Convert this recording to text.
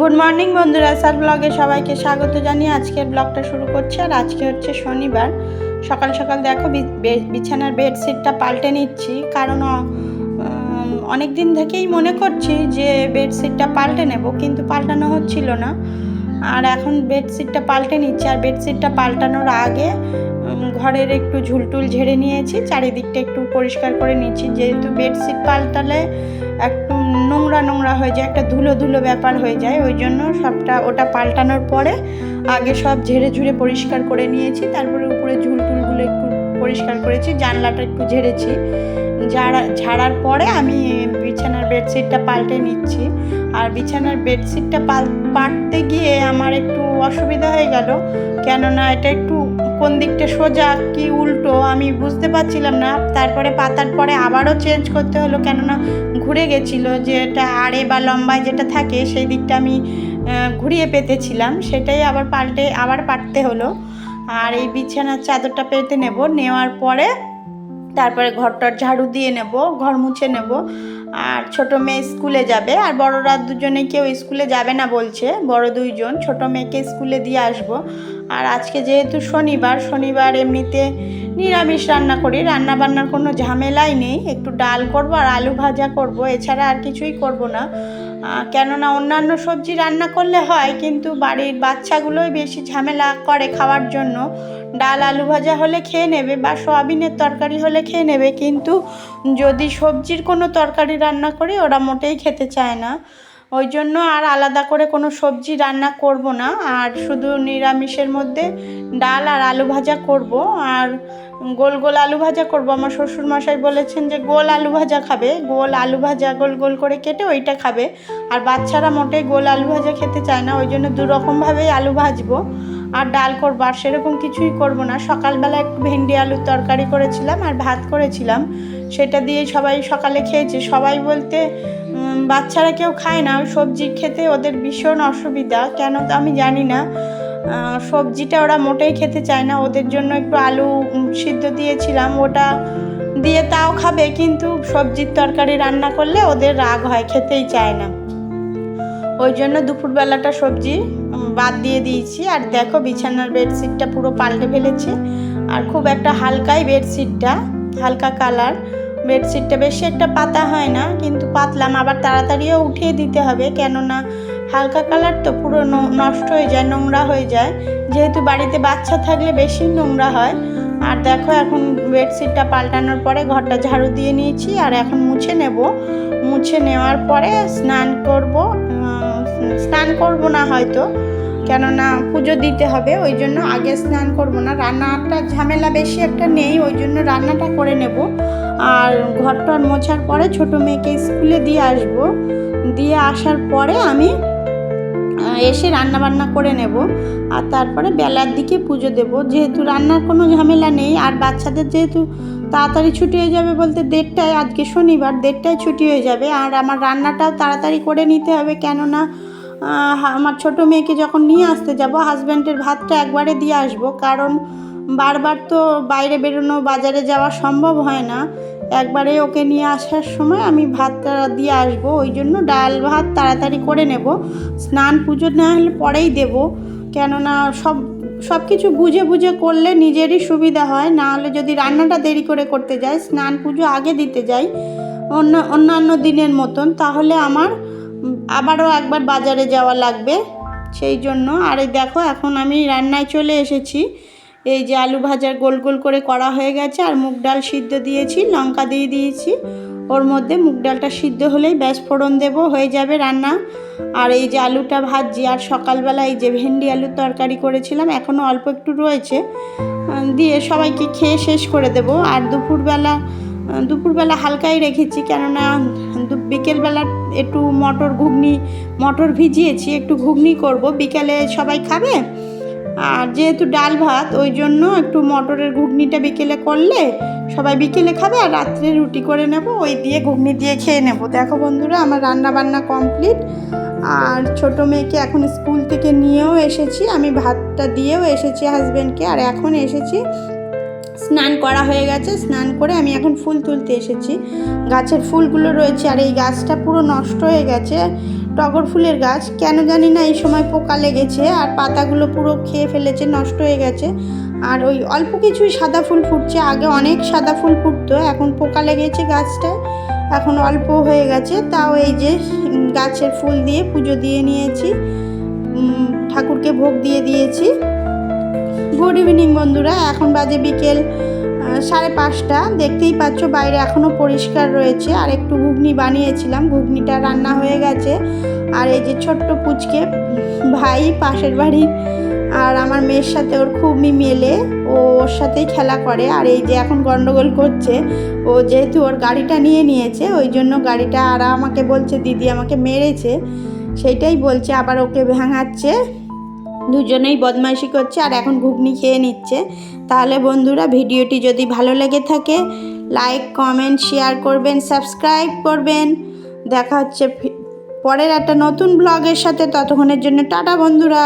Good morning বন্ধুরা sir ব্লগে সবাইকে স্বাগত জানিয়ে আজকের ব্লগটা শুরু করছি। আর আজকে হচ্ছে শনিবার। সকাল সকাল দেখো বিছানার বেডশিটটা পাল্টে নিচ্ছি। কারণ অনেক দিন থেকেই মনে করছি যে বেডশিটটা পাল্টে নেব, কিন্তু পাল্টানো হচ্ছিল না। আর এখন বেডশিটটা পাল্টে নিচ্ছি। আর বেডশিটটা পাল্টানোর আগে ঘরের একটু ঝুলটুল ঝেড়ে নিয়েছি। চারিদিকটা একটু পরিষ্কার করে নিচ্ছি। যেহেতু বেডশিট পাল্টালে একটু নোংরা নোংরা হয়ে যায়, একটা ধুলো ধুলো ব্যাপার হয়ে যায়, ওই জন্য সবটা ওটা পাল্টানোর পরে আগে সব ঝেড়ে ঝুড়ে পরিষ্কার করে নিয়েছি, তারপরে উপরে ঝুলটুলগুলো একটু পরিষ্কার করেছি, জানলাটা একটু ঝেড়েছি। ঝাড়া ঝাড়ার পরে আমি বিছানার বেডশিটটা পাল্টে নিচ্ছি। আর বিছানার বেডশিটটা পাল পাটতে গিয়ে আমার একটু অসুবিধা হয়ে গেল। কেননা এটা একটু কোন দিকটা সোজা কি উল্টো আমি বুঝতে পারছিলাম না। তারপরে পাতার পরে আবারও চেঞ্জ করতে হলো। কেননা ঘুরে গেছিল যে এটা আড়ে বা লম্বায় যেটা থাকে সেই দিকটা আমি ঘুরিয়ে পেতেছিলাম। সেটাই আবার পাল্টে, আবার পাটতে হলো। আর এই বিছানার চাদরটা পেতে নেব। নেওয়ার পরে তারপরে ঘরটার ঝাড়ু দিয়ে নেব, ঘর মুছে নেব। আর ছোট মেয়ে স্কুলে যাবে, আর বড়রা দুজনে কেউ স্কুলে যাবে না বলছে, বড় দুইজন। ছোট মেয়েকে স্কুলে দিয়ে আসব। আর আজকে যেহেতু শনিবার শনিবার এমনিতে নিরামিষ রান্না করি রান্না বান্নার কোনো ঝামেলাই নেই। একটু ডাল করব আর আলু ভাজা করব, এছাড়া আর কিছুই করব না। কেননা অন্যান্য সবজি রান্না করলে হয়, কিন্তু বাড়ির বাচ্চাগুলোই বেশি ঝামেলা করে খাওয়ার জন্য। ডাল, আলু ভাজা হলে খেয়ে নেবে বা সয়াবিনের তরকারি হলে খেয়ে নেবে, কিন্তু যদি সবজির কোনো তরকারি রান্না করি, ওরা মোটেই খেতে চায় না। ওই জন্য আর আলাদা করে কোনো সবজি রান্না করব না। আর শুধু নিরামিষের মধ্যে ডাল আর আলু ভাজা করব। আর গোল গোল আলু ভাজা করব। আমার শ্বশুর মশাই বলেছেন যে গোল আলু ভাজা খাবে। গোল আলু ভাজা গোল গোল করে কেটে ওইটা খাবে। আর বাচ্চারা মোটেই গোল আলু ভাজা খেতে চায় না। ওই জন্য দুরকমভাবেই আলু ভাজবো আর ডাল করব। আর সেরকম কিছুই করব না। সকালবেলা একটু ভেন্ডি আলুর তরকারি করেছিলাম আর ভাত করেছিলাম। সেটা দিয়ে সবাই সকালে খেয়েছে। সবাই বলতে বাচ্চারা কেউ খায় না। সবজি খেতে ওদের ভীষণ অসুবিধা। কেন তো আমি জানি না। সবজিটা ওরা মোটেই খেতে চায় না। ওদের জন্য একটু আলু সিদ্ধ দিয়েছিলাম, ওটা দিয়ে তাও খাবে, কিন্তু সবজির তরকারি রান্না করলে ওদের রাগ হয়, খেতেই চায় না। ওই জন্য দুপুরবেলাটা সবজি বাদ দিয়ে দিয়েছি। আর দেখো বিছানার বেডশিটটা পুরো পাল্টে ফেলেছি। আর খুব একটা হালকাই বেডশিটটা, হালকা কালার। বেডশিটটা বেশি একটা পাতা হয় না, কিন্তু পাতলাম। আবার তাড়াতাড়িও উঠিয়ে দিতে হবে, কেননা হালকা কালার তো পুরো নষ্ট হয়ে যায়, নোংরা হয়ে যায়। যেহেতু বাড়িতে বাচ্চা থাকলে বেশি নোংরা হয়। আর দেখো এখন বেডশিটটা পাল্টানোর পরে ঘরটা ঝাড়ু দিয়ে নিয়েছি, আর এখন মুছে নেব। মুছে নেওয়ার পরে স্নান করব স্নান করব না হয়তো, কেননা পুজো দিতে হবে, ওই জন্য আগে স্নান করব না। রান্নাটা ঝামেলা বেশি একটা নেই, ওই জন্য রান্নাটা করে নেব। আর ঘরটার মোছার পরে ছোট মেয়েকে স্কুলে দিয়ে আসব। দিয়ে আসার পরে আমি এসে রান্না বান্না করে নেব। আর তারপরে বেলার দিকে পুজো দেব। যেহেতু রান্নার কোনো ঝামেলা নেই, আর বাচ্চাদের যেহেতু তাড়াতাড়ি ছুটি হয়ে যাবে বলতে দেড়টায়, আজকে শনিবার, দেড়টায় ছুটি হয়ে যাবে। আর আমার রান্নাটাও তাড়াতাড়ি করে নিতে হবে। কেননা আমার ছোট মেয়েকে যখন নিয়ে আসতে যাব হাজব্যান্ডের ভাতটা একবারে দিয়ে আসব। কারণ বারবার তো বাইরে বেরোনো, বাজারে যাওয়া সম্ভব হয় না। একবারে ওকে নিয়ে আসার সময় আমি ভাতটা দিয়ে আসব, ওই জন্য ডাল ভাত তাড়াতাড়ি করে নেব। স্নান পুজো না হলে পরেই দেব, কেননা সব সব কিছু বুঝে বুঝে করলে নিজেরই সুবিধা হয়। না হলে যদি রান্নাটা দেরি করে করতে যাই, স্নান পুজো আগে দিতে যাই, অন্য, অন্যান্য দিনের মতন, তাহলে আমার আবারও একবার বাজারে যাওয়া লাগবে। সেই জন্য, আর দেখো, এখন আমি রান্নায় চলে এসেছি। এই যে আলু ভাজার গোল গোল করে করা হয়ে গেছে, আর মুগ ডাল সিদ্ধ দিয়েছি, লঙ্কা দিয়ে দিয়েছি। ওর মধ্যে মুগ ডালটা সিদ্ধ হলেই ব্যাস, ফোড়ন দেবো, হয়ে যাবে রান্না। আর এই যে আলুটা ভাজি আর সকালবেলা এই যে ভেন্ডি আলুর তরকারি করেছিলাম এখনও অল্প একটু রয়েছে। দিয়ে সবাইকে খেয়ে শেষ করে দেবো। আর দুপুরবেলা দুপুরবেলা হালকাই রেখেছি, কেননা বিকেলবেলা একটু মটর ঘুগনি, মটর ভিজিয়েছি, একটু ঘুগনি করব। বিকেলে সবাই খাবে? আর যেহেতু ডাল ভাত, ওই জন্য একটু মটরের ঘুগনিটা বিকেলে করলে সবাই বিকেলে খাবে আর রাত্রে রুটি করে নেব, ওই দিয়ে ঘুগনি দিয়ে খেয়ে নেব। দেখো বন্ধুরা, আমার রান্না বান্না কমপ্লিট। আর ছোট মেয়েকে এখন স্কুল থেকে নিয়েও এসেছি, আমি ভাতটা দিয়েও এসেছি হাজব্যান্ডকে আর এখন এসেছি, স্নান করা হয়ে গেছে, স্নান করে আমি এখন ফুল তুলতে এসেছি। গাছের ফুলগুলো রয়েছে, আর এই গাছটা পুরো নষ্ট হয়ে গেছে। টগর ফুলের গাছ। কেন জানি না, এই সময় পোকা লেগেছে আর পাতাগুলো পুরো খেয়ে ফেলেছে, নষ্ট হয়ে গেছে। আর ওই অল্প কিছুই সাদা ফুল ফুটছে। আগে অনেক সাদা ফুল ফুটতো, এখন পোকা লেগেছে গাছটায়। এখন অল্প হয়ে গেছে। তাও এই যে গাছের ফুল দিয়ে পুজো দিয়ে নিয়েছি। ঠাকুরকে ভোগ দিয়ে দিয়েছি। গুড ইভিনিং বন্ধুরা, এখন বাজে বিকেল। সাড়ে পাঁচটা। দেখতেই পাচ্ছ বাইরে এখনও পরিষ্কার রয়েছে। আর একটু ঘুগনি বানিয়েছিলাম। ঘুগনিটা রান্না হয়ে গেছে। আর এই যে ছোট্ট পুচকে ভাই পাশের বাড়ির আর আমার মেয়ের সাথে ওর খুবই মেলে। ও ওর সাথেই খেলা করে। আর এই যে এখন গন্ডগোল করছে, ও যেহেতু ওর গাড়িটা নিয়ে নিয়েছে, ওই জন্য গাড়িটা আর আমাকে বলছে, দিদি আমাকে মেরেছে। সেইটাই বলছে, আবার ওকে ভাঙাচ্ছে। দুজনেই বদমাইশি করছে আর এখন ঘুগনি খেয়ে নিচ্ছে। তাহলে বন্ধুরা ভিডিওটি যদি ভালো লেগে থাকে লাইক কমেন্ট শেয়ার করবেন সাবস্ক্রাইব করবেন। দেখা হচ্ছে পরের একটা নতুন ব্লগের সাথে। ততক্ষণের জন্য টাটা বন্ধুরা।